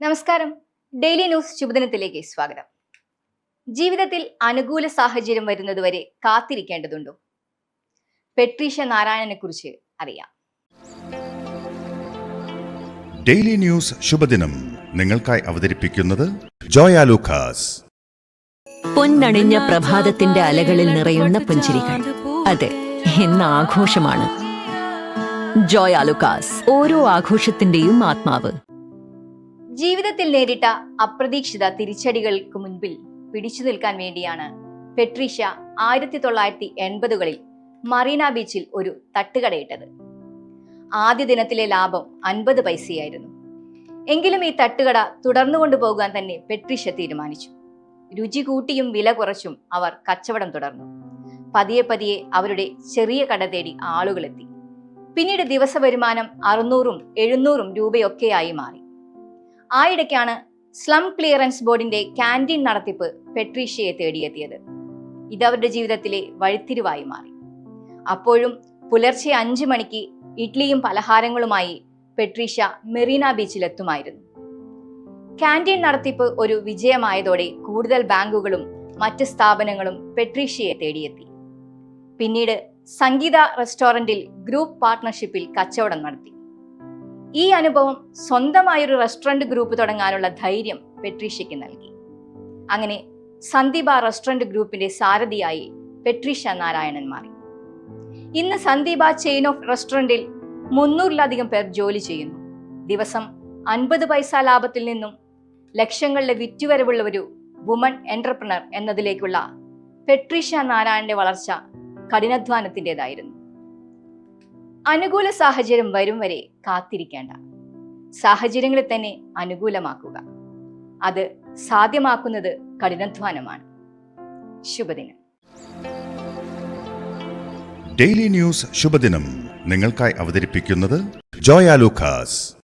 നമസ്കാരം. Daily news ശുഭദിനത്തിലേക്ക് സ്വാഗതം. ജീവിതത്തിൽ അനുകൂല സാഹചര്യം വരുന്നതുവരെ കാത്തിരിക്കേണ്ടതുണ്ടോ? പെട്രീഷ നാരായണനെ കുറിച്ച് അറിയാം. ഡെയിലി ന്യൂസ് ശുഭദിനം നിങ്ങൾക്കായി അവതരിപ്പിക്കുന്നത് ജോയ ലൂക്കാസ് പൊന്നണിഞ്ഞ പ്രഭാതത്തിന്റെ അലകളിൽ നിറയുന്ന പുഞ്ചിരികൾ. അതെ എന്ന ആഘോഷമാണ് ജോയാലുക്കാസ് ഓരോ ആഘോഷത്തിന്റെയും ആത്മാവ്. ജീവിതത്തിൽ നേരിട്ട അപ്രതീക്ഷിത തിരിച്ചടികൾക്ക് മുൻപിൽ പിടിച്ചു നിൽക്കാൻ വേണ്ടിയാണ് പെട്രീഷ ആയിരത്തി തൊള്ളായിരത്തി എൺപതുകളിൽ മറീന ബീച്ചിൽ ഒരു തട്ടുകടയിട്ടത്. ആദ്യ ദിനത്തിലെ ലാഭം അൻപത് പൈസയായിരുന്നു. എങ്കിലും ഈ തട്ടുകട തുടർന്നു കൊണ്ടുപോകാൻ തന്നെ പെട്രീഷ തീരുമാനിച്ചു. രുചി കൂട്ടിയും വില കുറച്ചും അവർ കച്ചവടം തുടർന്നു. പതിയെ പതിയെ അവരുടെ ചെറിയ കട തേടി ആളുകളെത്തി. പിന്നീട് ദിവസ വരുമാനം അറുന്നൂറും എഴുന്നൂറും രൂപയൊക്കെയായി മാറി. ആയിടയ്ക്കാണ് സ്ലം ക്ലിയറൻസ് ബോർഡിന്റെ ക്യാന്റീൻ നടത്തിപ്പ് പെട്രീഷ്യയെ തേടിയെത്തിയത്. ഇതവരുടെ ജീവിതത്തിലെ വഴിത്തിരിവായി മാറി. അപ്പോഴും പുലർച്ചെ അഞ്ചു മണിക്ക് ഇഡ്ലിയും പലഹാരങ്ങളുമായി പെട്രീഷ മെറീന ബീച്ചിലെത്തുമായിരുന്നു. ക്യാന്റീൻ നടത്തിപ്പ് ഒരു വിജയമായതോടെ കൂടുതൽ ബാങ്കുകളും മറ്റ് സ്ഥാപനങ്ങളും പെട്രീഷ്യയെ തേടിയെത്തി. പിന്നീട് സംഗീത റെസ്റ്റോറന്റിൽ ഗ്രൂപ്പ് പാർട്ട്ണർഷിപ്പിൽ കച്ചവടം നടത്തി. ഈ അനുഭവം സ്വന്തമായൊരു റെസ്റ്റോറന്റ് ഗ്രൂപ്പ് തുടങ്ങാനുള്ള ധൈര്യം പെട്രീഷയ്ക്ക് നൽകി. അങ്ങനെ സന്ദീപ റെസ്റ്റോറന്റ് ഗ്രൂപ്പിന്റെ സാരഥിയായി പെട്രീഷ നാരായണൻ മാറി. ഇന്ന് സന്ദീപ ചെയിൻ ഓഫ് റെസ്റ്റോറന്റിൽ മുന്നൂറിലധികം പേർ ജോലി ചെയ്യുന്നു. ദിവസം അൻപത് പൈസ ലാഭത്തിൽ നിന്നും ലക്ഷങ്ങളിലെ വിറ്റുവരവുള്ള ഒരു വുമൺ എന്റർപ്രണർ എന്നതിലേക്കുള്ള പെട്രീഷ നാരായണന്റെ വളർച്ച കഠിനാധ്വാനത്തിന്റെതായിരുന്നു. അനുകൂല സാഹചര്യം വരും വരെ കാത്തിരിക്കേണ്ട. സാഹചര്യങ്ങളെ തന്നെ അനുകൂലമാക്കുക. അത് സാധ്യമാക്കുന്നത് കഠിനാധ്വാനമാണ്. ശുഭദിനം. ഡെയിലി ന്യൂസ് ശുഭദിനം നിങ്ങൾക്കായി അവതരിപ്പിക്കുന്നത് ജോയ ലൂക്കാസ്.